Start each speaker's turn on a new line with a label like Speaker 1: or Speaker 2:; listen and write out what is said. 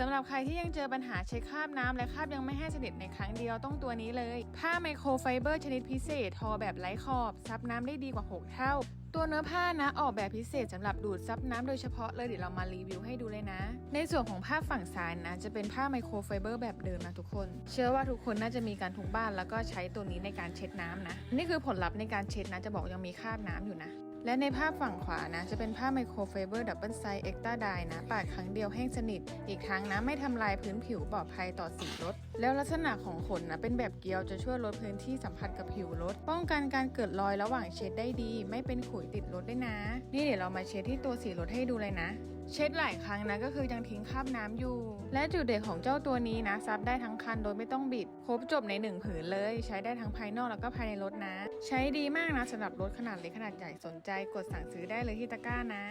Speaker 1: สำหรับใครที่ยังเจอปัญหาเช็คคราบน้ำและคราบยังไม่ให้สนิทในครั้งเดียวต้องตัวนี้เลย ผ้าไมโครไฟเบอร์ชนิดพิเศษทอแบบไร้ขอบ ซับน้ำได้ดีกว่า 6 เท่า ตัวเนื้อผ้านะออกแบบพิเศษสำหรับดูดซับน้ำโดยเฉพาะเลยเดี๋ยวเรามารีวิวให้ดูเลยนะ ในส่วนของผ้าฝั่งซ้ายนะ จะเป็นผ้าไมโครไฟเบอร์แบบเดิมนะทุกคน เชื่อว่าทุกคนน่าจะมีการทุกบ้านแล้วก็ใช้ตัวนี้ในการเช็ดน้ำนะ นี่คือผลลัพธ์ในการเช็ดนะจะบอกยังมีคราบน้ำอยู่นะ และในภาพฝั่งขวานะ จะเป็นผ้าไมโครไฟเบอร์ดับเบิลไซส์เอ็กตาไดนะปาดครั้งเดียวแห้งสนิท อีกทั้งนะไม่ทำลายพื้นผิวปลอดภัยต่อสีรถ แล้วลักษณะของขนนะเป็นแบบเกลียวจะช่วยลดพื้นที่สัมผัสกับผิวรถ ป้องกันการเกิดรอยระหว่างเช็ดได้ดี ไม่เป็นขุยติดรถได้วยนะ นี่เดี๋ยวเรามาเช็ดที่ตัวสีรถให้ดูเลยนะเช็ดหลายครั้งนะก็คือยังทิ้งคราบน้ำอยู่ และจุดเด่นของเจ้าตัวนี้นะซับได้ทั้งคันโดยไม่ต้องบิด ครบจบในหนึ่งผืนเลย ใช้ได้ทั้งภายนอกแล้วก็ภายในรถนะ ใช้ดีมากนะสำหรับรถขนาดเล็กขนาดใหญ่สนใจกดสั่งซื้อได้เลยที่ตะกร้านะ